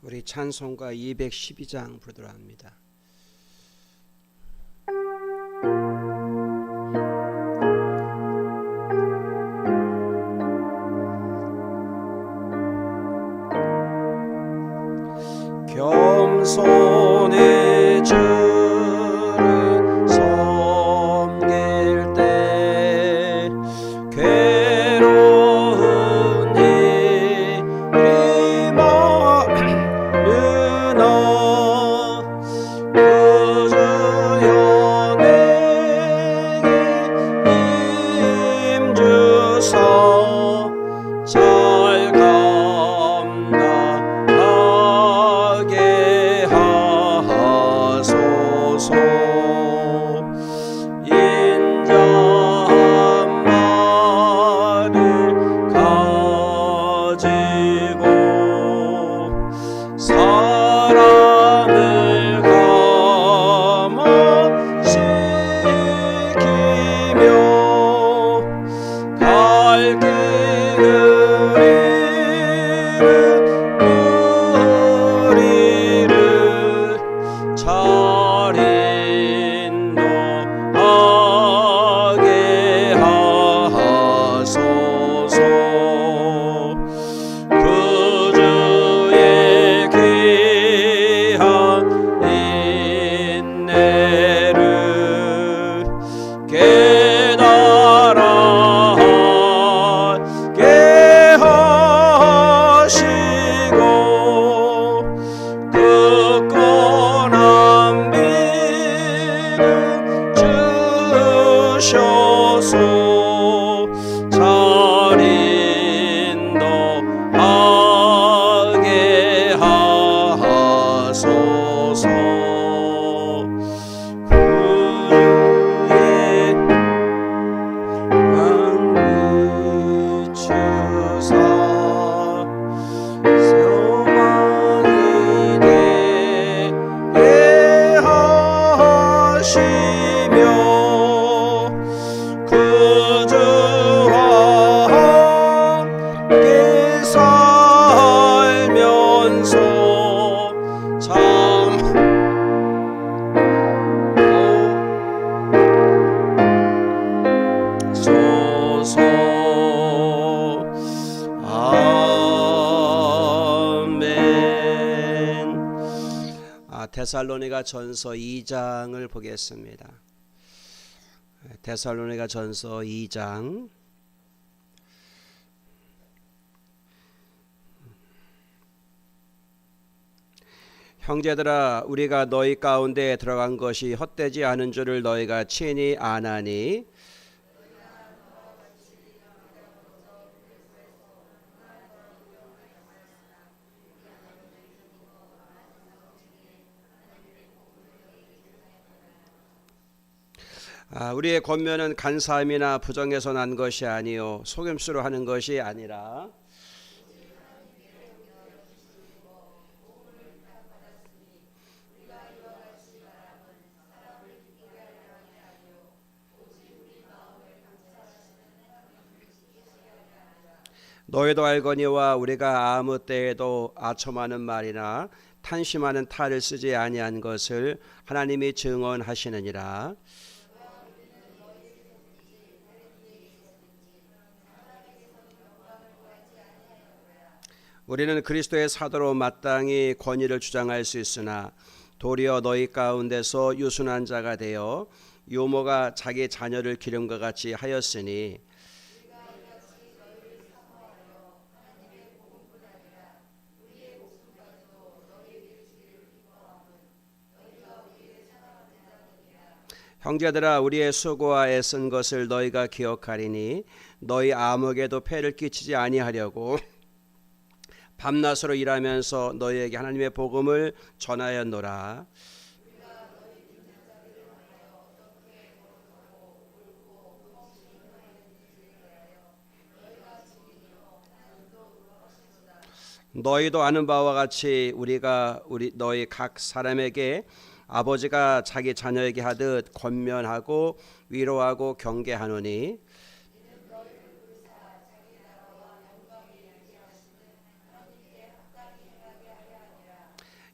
우리 찬송가 212장 부르도록 합니다. 하시며 데살로니가 전서 2장을 보겠습니다. 데살로니가 전서 2장 형제들아 우리가 너희 가운데 들어간 것이 헛되지 않은 줄을 너희가 친히 아나니 우리의 권면은 간사함이나 부정에서 난 것이 아니요 속임수로 하는 것이 아니라 너희도 알거니와 우리가 아무 때에도 아첨하는 말이나 탄심하는 탈을 쓰지 아니한 것을 하나님이 증언하시느니라. 우리는 그리스도의 사도로 마땅히 권위를 주장할 수 있으나 도리어 너희 가운데서 유순한 자가 되어 요모가 자기 자녀를 기름과 같이 하였으니 형제들아 우리의 수고와 애쓴 것을 너희가 기억하리니 너희 아무에게도 폐를 끼치지 아니하려고 밤낮으로 일하면서 너희에게 하나님의 복음을 전하였노라. 너희도 아는 바와 같이 우리가 우리 너희 각 사람에게 아버지가 자기 자녀에게 하듯 권면하고 위로하고 경계하노니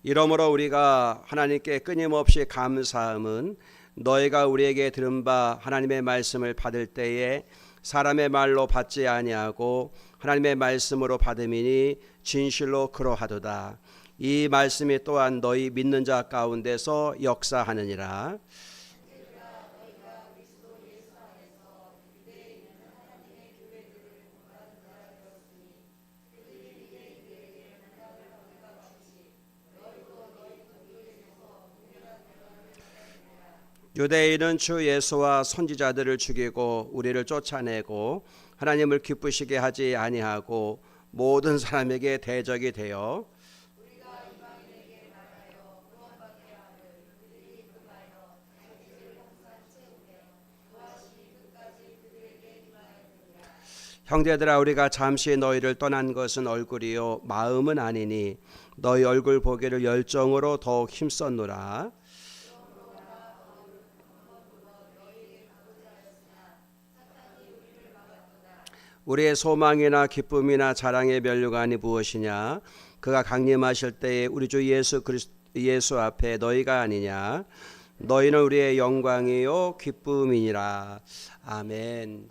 이러므로 우리가 하나님께 끊임없이 감사함은 너희가 우리에게 들은 바 하나님의 말씀을 받을 때에 사람의 말로 받지 아니하고 하나님의 말씀으로 받음이니 진실로 그러하도다. 이 말씀이 또한 너희 믿는 자 가운데서 역사하느니라. 유대인은 주 예수와 선지자들을 죽이고 우리를 쫓아내고 하나님을 기쁘시게 하지 아니하고 모든 사람에게 대적이 되어 형제들아 우리가 잠시 너희를 떠난 것은 얼굴이요 마음은 아니니 너희 얼굴 보기를 열정으로 더욱 힘썼노라 우리의 소망이나 기쁨이나 자랑의 면류관이 무엇이냐 그가 강림하실 때에 우리 주 예수 그리스도 예수 앞에 너희가 아니냐 너희는 우리의 영광이요 기쁨이니라 아멘.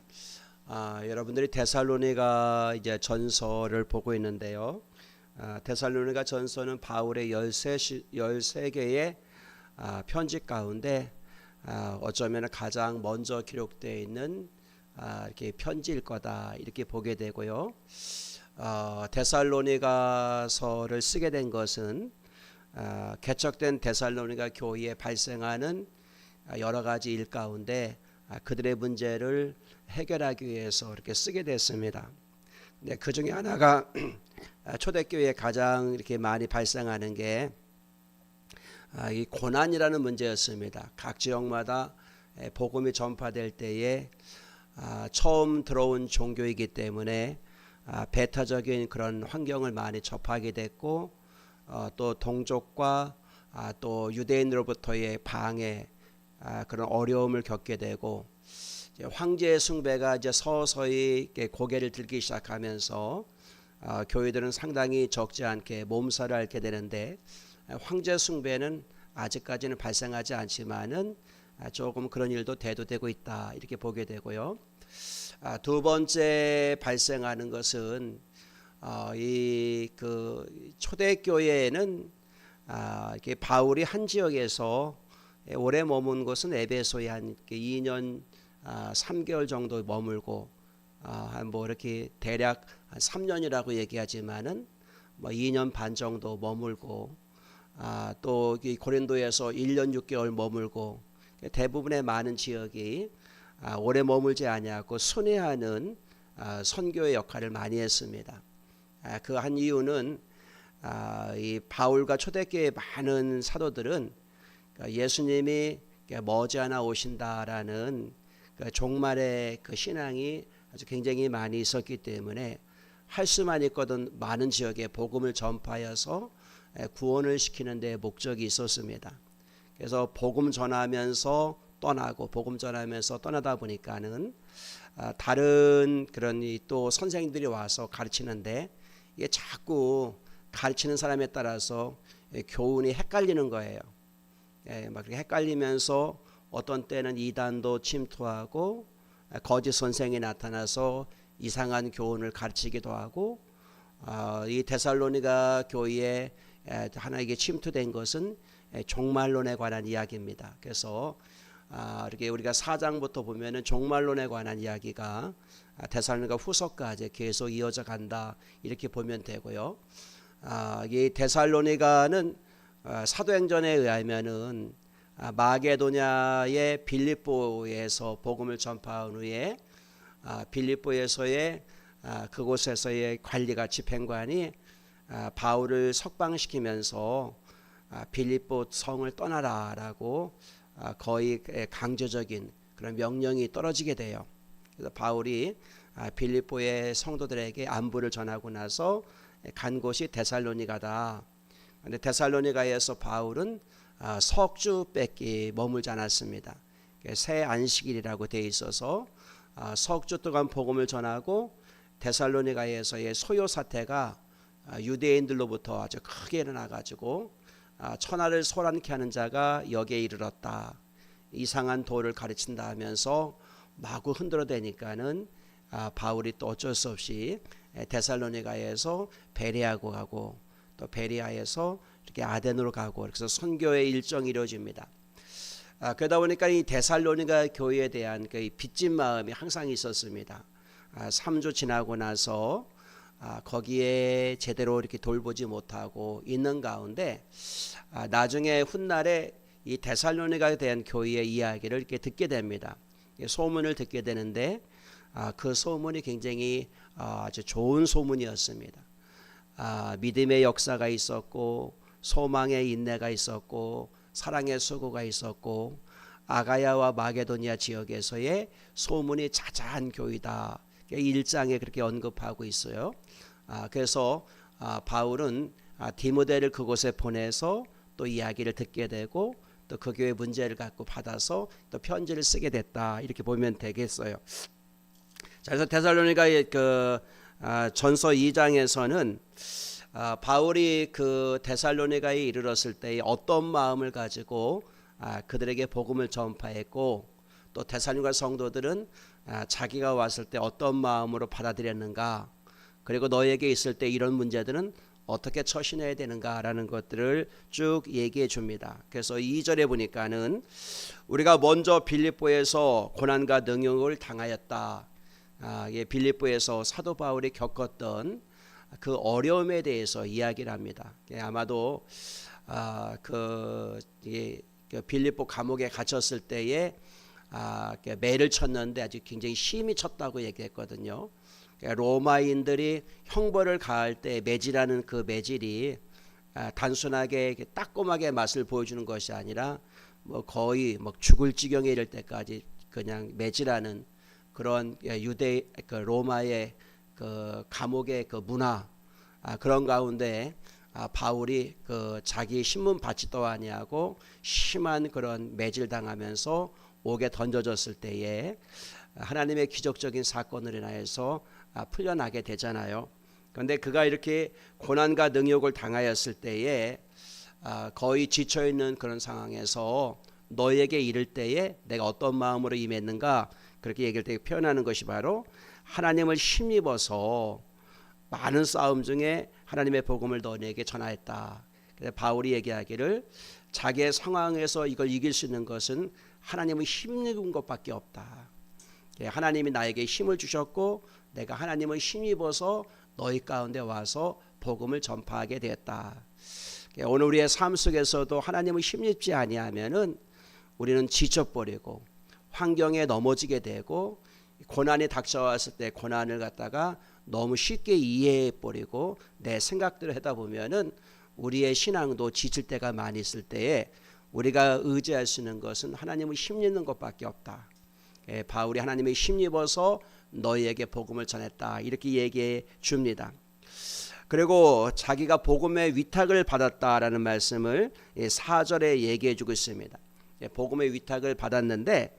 아, 여러분들이 데살로니가 이제 전서를 보고 있는데요. 아, 데살로니가 전서는 바울의 13, 13개의 아, 편지 가운데 아, 어쩌면 가장 먼저 기록되어 있는 아, 이렇게 편지일 거다 이렇게 보게 되고요. 어, 데살로니가서를 쓰게 된 것은 아, 개척된 데살로니가 교회에 발생하는 아, 여러 가지 일 가운데 아, 그들의 문제를 해결하기 위해서 이렇게 쓰게 됐습니다. 근데 그 중에 하나가 아, 초대교회에 가장 이렇게 많이 발생하는 게 아, 이 고난이라는 문제였습니다. 각 지역마다 에, 복음이 전파될 때에 아, 처음 들어온 종교이기 때문에 아, 배타적인 그런 환경을 많이 접하게 됐고 어, 또 동족과 아, 또 유대인으로부터의 방해 아, 그런 어려움을 겪게 되고 이제 황제 숭배가 이제 서서히 고개를 들기 시작하면서 아, 교회들은 상당히 적지 않게 몸살을 앓게 되는데 아, 황제 숭배는 아직까지는 발생하지 않지만은 아, 조금 그런 일도 대두되고 있다 이렇게 보게 되고요. 아, 두 번째 발생하는 것은 어, 이그 초대교회에는 아, 이렇게 바울이 한 지역에서 오래 머문 곳은 에베소에 한 2년 아, 3개월 정도 머물고 아, 한뭐 이렇게 대략 한 3년이라고 얘기하지만은 뭐 2년 반 정도 머물고 아, 또 고린도에서 1년 6개월 머물고 대부분의 많은 지역이 아, 오래 머물지 아니하고 순회하는 아, 선교의 역할을 많이 했습니다. 아, 그한 이유는 아, 이 바울과 초대교회 많은 사도들은 그러니까 예수님이 머지않아 오신다라는 그 종말의 그 신앙이 아주 굉장히 많이 있었기 때문에 할 수만 있거든 많은 지역에 복음을 전파해서 구원을 시키는 데 목적이 있었습니다. 그래서 복음 전하면서 떠나고 복음 전하면서 떠나다 보니까는 아, 다른 그런 또 선생님들이 와서 가르치는데 이게 자꾸 가르치는 사람에 따라서 교훈이 헷갈리는 거예요. 예, 막 헷갈리면서 어떤 때는 이단도 침투하고 거짓 선생이 나타나서 이상한 교훈을 가르치기도 하고 어, 이 데살로니가 교회에 하나에게 침투된 것은 종말론에 관한 이야기입니다. 그래서 아, 이렇게 우리가 사장부터 보면은 종말론에 관한 이야기가 데살로니가 후서까지 계속 이어져 간다 이렇게 보면 되고요. 아, 이 데살로니가는 아, 사도행전에 의하면은 아, 마게도냐의 빌립보에서 복음을 전파한 후에 아, 빌립보에서의 아, 그곳에서의 관리가 집행관이 아, 바울을 석방시키면서 아, 빌립보 성을 떠나라라고 아, 거의 강제적인 그런 명령이 떨어지게 돼요. 그래서 바울이 아, 빌립보의 성도들에게 안부를 전하고 나서 간 곳이 데살로니가다. 근데 데살로니가에서 바울은 아, 석주밖에 머물지 않았습니다. 새 안식일이라고 돼 있어서 석주 동안 복음을 전하고 데살로니가에서의 소요 사태가 유대인들로부터 아주 크게 일어나 가지고 아, 천하를 소란케 하는 자가 여기에 이르렀다. 이상한 도를 가르친다 하면서 마구 흔들어대니까는 아, 바울이 또 어쩔 수 없이 데살로니가에서 베레아고 가고 또 베리아에서 이렇게 아덴으로 가고 그래서 선교의 일정이 이루어집니다. 아, 그러다 보니까 이 데살로니가 교회에 대한 그 빚진 마음이 항상 있었습니다. 아, 3주 지나고 나서 아, 거기에 제대로 이렇게 돌보지 못하고 있는 가운데 아, 나중에 훗날에 이 데살로니가에 대한 교회의 이야기를 이렇게 듣게 됩니다. 소문을 듣게 되는데 아, 그 소문이 굉장히 아, 아주 좋은 소문이었습니다. 아, 믿음의 역사가 있었고 소망의 인내가 있었고 사랑의 수고가 있었고 아가야와 마게도니아 지역에서의 소문이 자자한 교회다. 1장에 그렇게 언급하고 있어요. 아, 그래서 아, 바울은 아, 디모데를 그곳에 보내서 또 이야기를 듣게 되고 또 그 교회 문제를 갖고 받아서 또 편지를 쓰게 됐다 이렇게 보면 되겠어요. 자, 그래서 데살로니가의 그 아, 전서 2장에서는 아, 바울이 그 데살로니가에 이르렀을 때 어떤 마음을 가지고 아, 그들에게 복음을 전파했고 또 데살로니가 성도들은 아, 자기가 왔을 때 어떤 마음으로 받아들였는가 그리고 너에게 있을 때 이런 문제들은 어떻게 처신해야 되는가라는 것들을 쭉 얘기해 줍니다. 그래서 2절에 보니까는 우리가 먼저 빌립보에서 고난과 능욕을 당하였다. 아, 예, 빌립보에서 사도 바울이 겪었던 그 어려움에 대해서 이야기를 합니다. 예, 아마도 아, 그, 예, 그 빌립보 감옥에 갇혔을 때에 아, 그 매를 쳤는데 아주 굉장히 심히 쳤다고 얘기했거든요. 그러니까 로마인들이 형벌을 가할 때 매질하는 그 매질이 아, 단순하게 따끔하게 맛을 보여주는 것이 아니라 뭐 거의 뭐 죽을 지경에 이를 때까지 그냥 매질하는 그런 예, 유대 그 로마의 그 감옥의 그 문화 아, 그런 가운데 아, 바울이 그 자기 신문 받지도 아니하고 심한 그런 매질 당하면서 옥에 던져졌을 때에 하나님의 기적적인 사건을 인하여서 아, 풀려나게 되잖아요. 그런데 그가 이렇게 고난과 능욕을 당하였을 때에 아, 거의 지쳐 있는 그런 상황에서 너에게 이를 때에 내가 어떤 마음으로 임했는가 그렇게 얘기할 때 표현하는 것이 바로 하나님을 힘입어서 많은 싸움 중에 하나님의 복음을 너에게 전하였다. 바울이 얘기하기를 자기의 상황에서 이걸 이길 수 있는 것은 하나님을 힘입은 것밖에 없다. 예, 하나님이 나에게 힘을 주셨고 내가 하나님을 힘입어서 너희 가운데 와서 복음을 전파하게 되었다. 예, 오늘 우리의 삶 속에서도 하나님을 힘입지 아니하면은 우리는 지쳐버리고 환경에 넘어지게 되고 고난이 닥쳐왔을 때 고난을 갖다가 너무 쉽게 이해해 버리고 내 생각대로 하다 보면은 우리의 신앙도 지칠 때가 많이 있을 때에 우리가 의지할 수 있는 것은 하나님을 힘입는 것밖에 없다. 예, 바울이 하나님의 힘입어서 너희에게 복음을 전했다 이렇게 얘기해 줍니다. 그리고 자기가 복음의 위탁을 받았다라는 말씀을 4절에 얘기해 주고 있습니다. 예, 복음의 위탁을 받았는데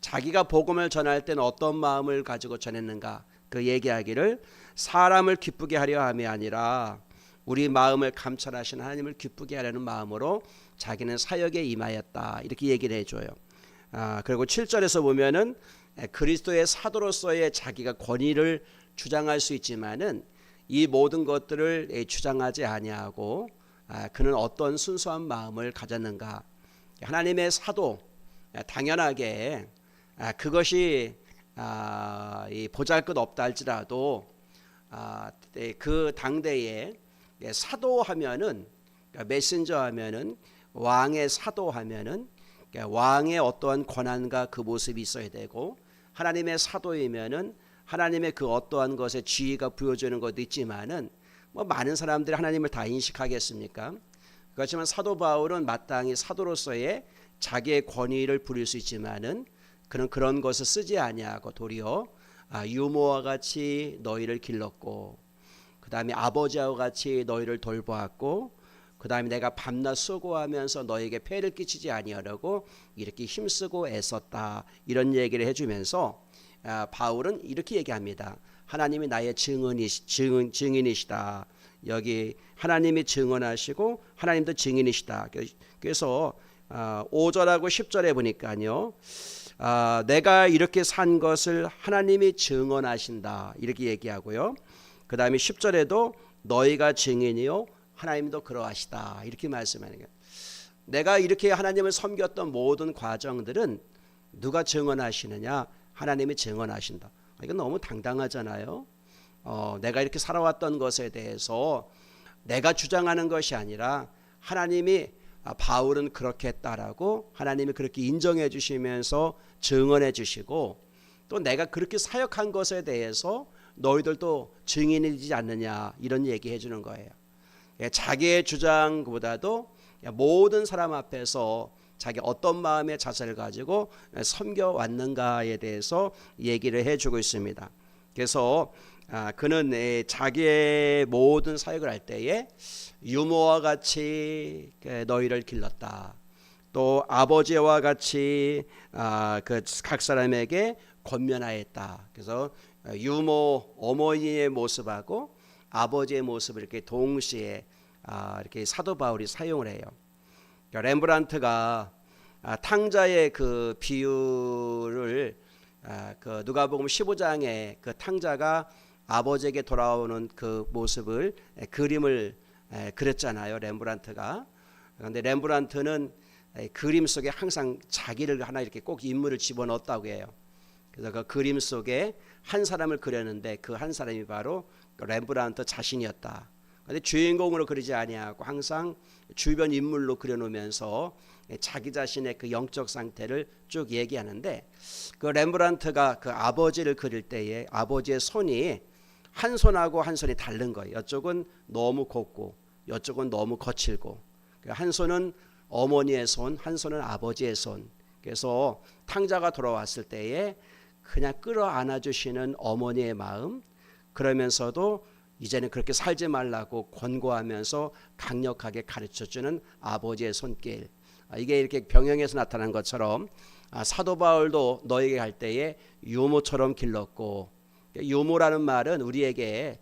자기가 복음을 전할 때는 어떤 마음을 가지고 전했는가 그 얘기하기를 사람을 기쁘게 하려 함이 아니라 우리 마음을 감찰하신 하나님을 기쁘게 하려는 마음으로 자기는 사역에 임하였다 이렇게 얘기를 해줘요. 아, 그리고 7절에서 보면은 그리스도의 사도로서의 자기가 권위를 주장할 수 있지만은 이 모든 것들을 주장하지 아니하고 아, 그는 어떤 순수한 마음을 가졌는가 하나님의 사도 당연하게 아, 그것이 아, 이 보잘것 없다 할지라도 아, 그 당대에 사도 하면은 그러니까 메신저 하면은 왕의 사도하면은 그러니까 왕의 어떠한 권한과 그 모습이 있어야 되고 하나님의 사도이면은 하나님의 그 어떠한 것에 지위가 부여지는 것도 있지만은 뭐 많은 사람들이 하나님을 다 인식하겠습니까? 그렇지만 사도 바울은 마땅히 사도로서의 자기의 권위를 부릴 수 있지만은 그는 그런 것을 쓰지 아니하고 도리어 아, 유모와 같이 너희를 길렀고 그 다음에 아버지와 같이 너희를 돌보았고 그 다음에 내가 밤낮 수고하면서 너에게 폐를 끼치지 아니하려고 이렇게 힘쓰고 애썼다 이런 얘기를 해주면서 아, 바울은 이렇게 얘기합니다. 하나님이 나의 증언이 증인, 증인이시다. 여기 하나님이 증언하시고 하나님도 증인이시다. 그래서 아, 5절하고 10절에 보니까요. 아, 내가 이렇게 산 것을 하나님이 증언하신다. 이렇게 얘기하고요. 그 다음에 10절에도 너희가 증인이요. 하나님도 그러하시다. 이렇게 말씀하는 거예요. 내가 이렇게 하나님을 섬겼던 모든 과정들은 누가 증언하시느냐? 하나님이 증언하신다. 이건 너무 당당하잖아요. 어, 내가 이렇게 살아왔던 것에 대해서 내가 주장하는 것이 아니라 하나님이 아, 바울은 그렇게 했다라고 하나님이 그렇게 인정해 주시면서 증언해 주시고 또 내가 그렇게 사역한 것에 대해서 너희들도 증인이지 않느냐 이런 얘기 해 주는 거예요. 예, 자기의 주장보다도 모든 사람 앞에서 자기 어떤 마음의 자세를 가지고 섬겨 왔는가에 대해서 얘기를 해주고 있습니다. 그래서 아, 그는 에, 자기의 모든 사역을 할 때에 유모와 같이 그 너희를 길렀다. 또 아버지와 같이 아, 그각 사람에게 권면하였다. 그래서 유모 어머니의 모습하고 아버지의 모습을 이렇게 동시에 아, 이렇게 사도 바울이 사용을 해요. 그러니까 렘브란트가 아, 탕자의 그 비유를 아, 그 누가복음 15장에 그 탕자가 아버지에게 돌아오는 그 모습을 에, 그림을 에, 그렸잖아요. 렘브란트가. 그런데 렘브란트는 에, 그림 속에 항상 자기를 하나 이렇게 꼭 인물을 집어넣었다고 해요. 그래서 그 그림 속에 한 사람을 그렸는데 그 한 사람이 바로 그 렘브란트 자신이었다. 근데 주인공으로 그리지 아니하고 항상 주변 인물로 그려놓으면서 자기 자신의 그 영적 상태를 쭉 얘기하는데 그 렘브란트가 그 아버지를 그릴 때에 아버지의 손이 한 손하고 한 손이 다른 거예요. 이쪽은 너무 곱고 이쪽은 너무 거칠고 그한 손은 어머니의 손, 한 손은 아버지의 손. 그래서 탕자가 돌아왔을 때에 그냥 끌어안아 주시는 어머니의 마음 그러면서도 이제는 그렇게 살지 말라고 권고하면서 강력하게 가르쳐 주는 아버지의 손길. 아, 이게 이렇게 병영에서 나타난 것처럼 아, 사도 바울도 너에게 갈 때에 유모처럼 길렀고 유모라는 말은 우리에게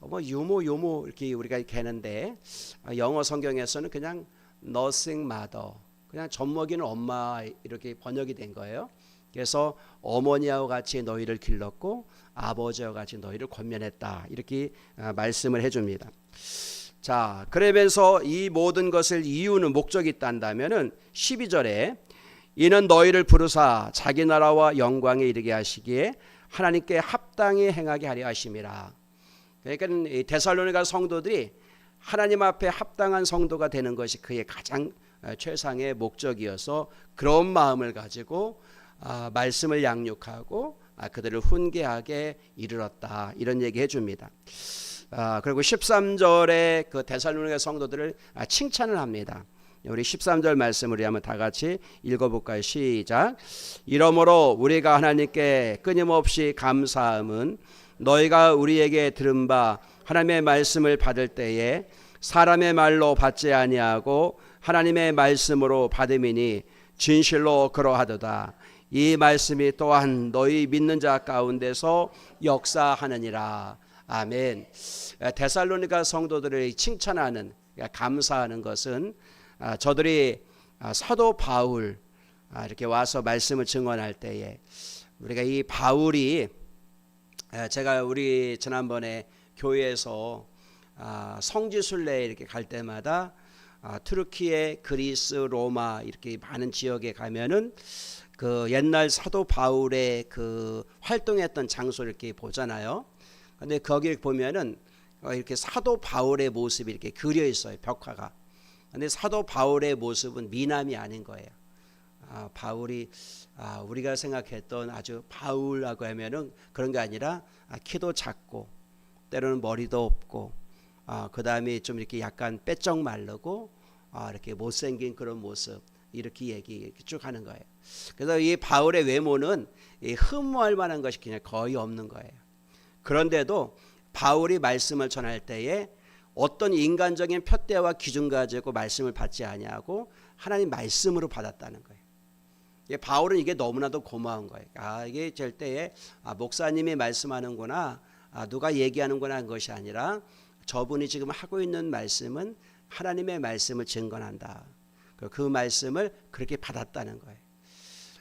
뭐 유모 유모 이렇게 우리가 개는데 아, 영어 성경에서는 그냥 nursing mother 그냥 젖먹이는 엄마 이렇게 번역이 된 거예요. 그래서 어머니와 같이 너희를 길렀고 아버지와 같이 너희를 권면했다 이렇게 말씀을 해줍니다. 자 그러면서 이 모든 것을 이유는 목적이 있단다면은 12절에 이는 너희를 부르사 자기 나라와 영광에 이르게 하시기에 하나님께 합당히 행하게 하려 하심이라. 그러니까 데살로니가 성도들이 하나님 앞에 합당한 성도가 되는 것이 그의 가장 최상의 목적이어서 그런 마음을 가지고 아, 말씀을 양육하고 아, 그들을 훈계하게 이르렀다 이런 얘기 해줍니다. 아, 그리고 13절에 그 데살로니가 성도들을 아, 칭찬을 합니다. 우리 13절 말씀을 우리 한번 다 같이 읽어볼까요? 시작. 이러므로 우리가 하나님께 끊임없이 감사함은 너희가 우리에게 들은 바 하나님의 말씀을 받을 때에 사람의 말로 받지 아니하고 하나님의 말씀으로 받음이니 진실로 그러하도다. 이 말씀이 또한 너희 믿는 자 가운데서 역사하느니라. 아멘. 데살로니가 성도들을 칭찬하는 감사하는 것은 아, 저들이 아, 사도 바울 아, 이렇게 와서 말씀을 증언할 때에 우리가 이 바울이 제가 우리 지난번에 교회에서 성지순례 이렇게 갈 때마다 투르키에 그리스 로마 이렇게 많은 지역에 가면은 그 옛날 사도 바울의 그 활동했던 장소를 이렇게 보잖아요. 근데 거기 보면은 이렇게 사도 바울의 모습이 이렇게 그려 있어요. 벽화가. 근데 사도 바울의 모습은 미남이 아닌 거예요. 아, 바울이 아, 우리가 생각했던 아주 바울라고 하면은 그런 게 아니라 아, 키도 작고 때로는 머리도 없고 아, 그다음에 좀 이렇게 약간 빼쩍 마르고 아, 이렇게 못생긴 그런 모습 이렇게 얘기 쭉 하는 거예요. 그래서 이 바울의 외모는 흠모할 만한 것이 그냥 거의 없는 거예요. 그런데도 바울이 말씀을 전할 때에 어떤 인간적인 푯대와 기준 가지고 말씀을 받지 아니하고 하나님 말씀으로 받았다는 거예요. 바울은 이게 너무나도 고마운 거예요. 아 이게 절 때에 아, 목사님이 말씀하는구나, 아, 누가 얘기하는구나 한 것이 아니라 저분이 지금 하고 있는 말씀은 하나님의 말씀을 증거한다. 그 말씀을 그렇게 받았다는 거예요.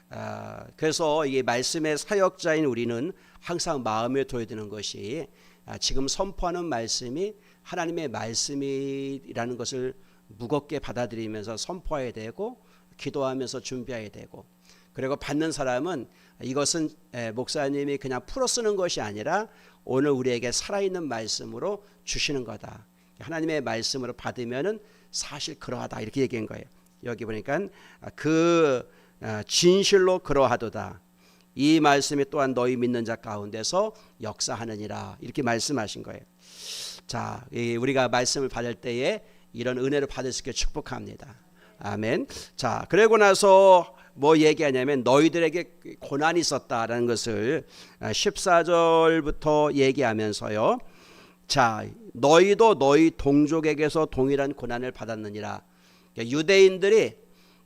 아, 그래서 이 말씀의 사역자인 우리는 항상 마음에 둬야 되는 것이 아, 지금 선포하는 말씀이 하나님의 말씀이라는 것을 무겁게 받아들이면서 선포해야 되고 기도하면서 준비해야 되고 그리고 받는 사람은 이것은 에, 목사님이 그냥 풀어 쓰는 것이 아니라 오늘 우리에게 살아있는 말씀으로 주시는 거다. 하나님의 말씀으로 받으면은 사실 그러하다 이렇게 얘기한 거예요. 여기 보니까 그 아, 진실로 그러하도다. 이 말씀이 또한 너희 믿는 자 가운데서 역사하느니라 이렇게 말씀하신 거예요. 자, 우리가 말씀을 받을 때에 이런 은혜를 받을 수 있게 축복합니다. 아멘. 자, 그러고 나서 뭐 얘기하냐면 너희들에게 고난이 있었다라는 것을 14절부터 얘기하면서요. 자, 너희도 너희 동족에게서 동일한 고난을 받았느니라. 그러니까 유대인들이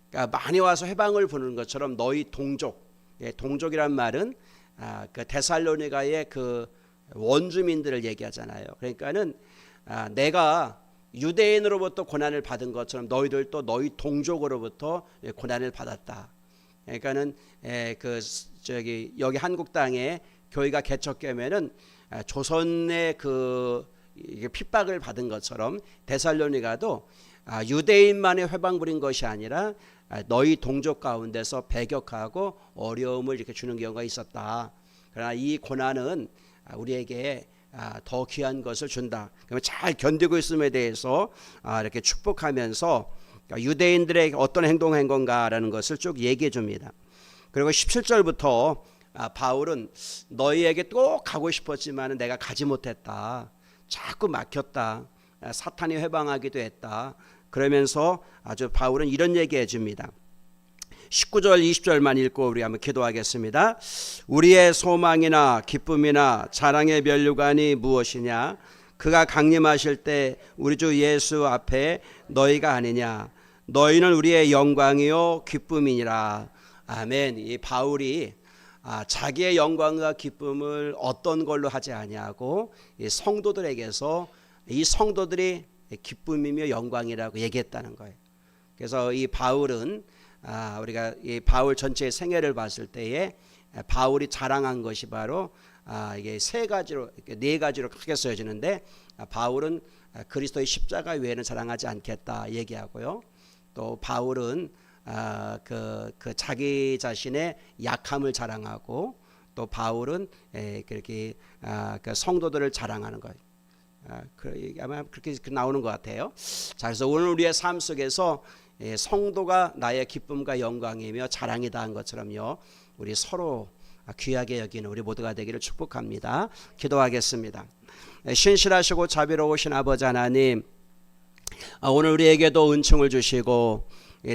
그러니까 많이 와서 해방을 부는 것처럼 너희 동족, 예, 동족이란 말은 아, 그 데살로니가의 그 원주민들을 얘기하잖아요. 그러니까는 아, 내가 유대인으로부터 고난을 받은 것처럼 너희들도 너희 동족으로부터 고난을 받았다. 그러니까는 에, 그 저기 여기 한국 땅에 교회가 개척되면은 아, 조선의 그 핍박을 받은 것처럼 데살로니가도 아, 유대인만의 회방 부린 것이 아니라 아, 너희 동족 가운데서 배격하고 어려움을 이렇게 주는 경우가 있었다. 그러나 이 고난은 우리에게 더 귀한 것을 준다. 그러면 잘 견디고 있음에 대해서 이렇게 축복하면서 유대인들에게 어떤 행동을 한 건가라는 것을 쭉 얘기해 줍니다. 그리고 17절부터 바울은 너희에게 꼭 가고 싶었지만 내가 가지 못했다. 자꾸 막혔다. 사탄이 회방하기도 했다. 그러면서 아주 바울은 이런 얘기해 줍니다. 19절 20절만 읽고 우리 한번 기도하겠습니다. 우리의 소망이나 기쁨이나 자랑의 면류관이 무엇이냐? 그가 강림하실 때 우리 주 예수 앞에 너희가 아니냐? 너희는 우리의 영광이요 기쁨이니라. 아멘. 이 바울이 아, 자기의 영광과 기쁨을 어떤 걸로 하지 아니하고 이 성도들에게서 이 성도들이 기쁨이며 영광이라고 얘기했다는 거예요. 그래서 이 바울은 아, 우리가 이 바울 전체의 생애를 봤을 때에 바울이 자랑한 것이 바로 아, 이게 세 가지로 네 가지로 크게 써지는데 아, 바울은 그리스도의 십자가 외에는 자랑하지 않겠다 얘기하고요. 또 바울은 아, 그, 그 자기 자신의 약함을 자랑하고 또 바울은 에, 그렇게 아, 그 성도들을 자랑하는 거예요. 아, 그, 아마 그렇게 나오는 것 같아요. 자, 그래서 오늘 우리의 삶 속에서 예, 성도가 나의 기쁨과 영광이며 자랑이다 한 것처럼요. 우리 서로 귀하게 여기는 우리 모두가 되기를 축복합니다. 기도하겠습니다. 예, 신실하시고 자비로우신 아버지 하나님, 아, 오늘 우리에게도 은총을 주시고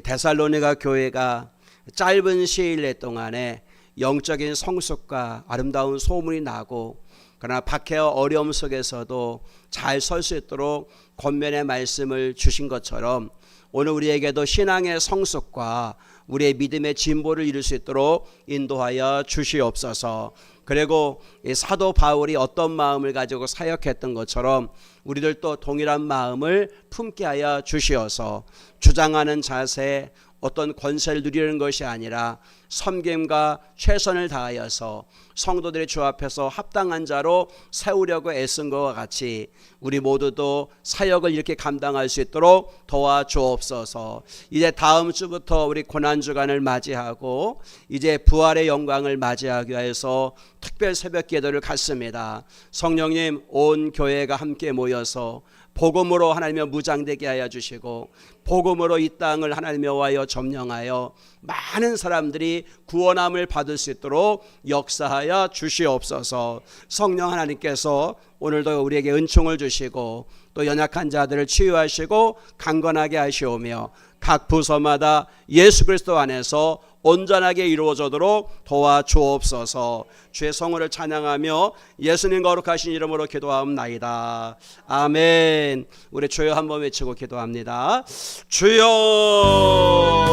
데살로니가 교회가 짧은 시일 내 동안에 영적인 성숙과 아름다운 소문이 나고 그러나 박해와 어려움 속에서도 잘 설 수 있도록 권면의 말씀을 주신 것처럼 오늘 우리에게도 신앙의 성숙과 우리의 믿음의 진보를 이룰 수 있도록 인도하여 주시옵소서. 그리고 사도 바울이 어떤 마음을 가지고 사역했던 것처럼 우리들도 동일한 마음을 품게 하여 주시어서 주장하는 자세 어떤 권세를 누리는 것이 아니라 섬김과 최선을 다하여서 성도들의 주 앞에서 합당한 자로 세우려고 애쓴 것과 같이 우리 모두도 사역을 이렇게 감당할 수 있도록 도와주옵소서. 이제 다음 주부터 우리 고난 주간을 맞이하고 이제 부활의 영광을 맞이하기 위해서 특별 새벽 기도를 갖습니다. 성령님 온 교회가 함께 모여서 복음으로 하나님여 무장되게 하여 주시고 복음으로 이 땅을 하나님여 와여 점령하여 많은 사람들이 구원함을 받을 수 있도록 역사하여 주시옵소서. 성령 하나님께서 오늘도 우리에게 은총을 주시고 또 연약한 자들을 치유하시고 강건하게 하시오며 각 부서마다 예수 그리스도 안에서 온전하게 이루어지도록 도와주옵소서. 주의 성을 찬양하며 예수님 거룩하신 이름으로 기도하옵나이다. 아멘. 우리 주여 한번 외치고 기도합니다. 주여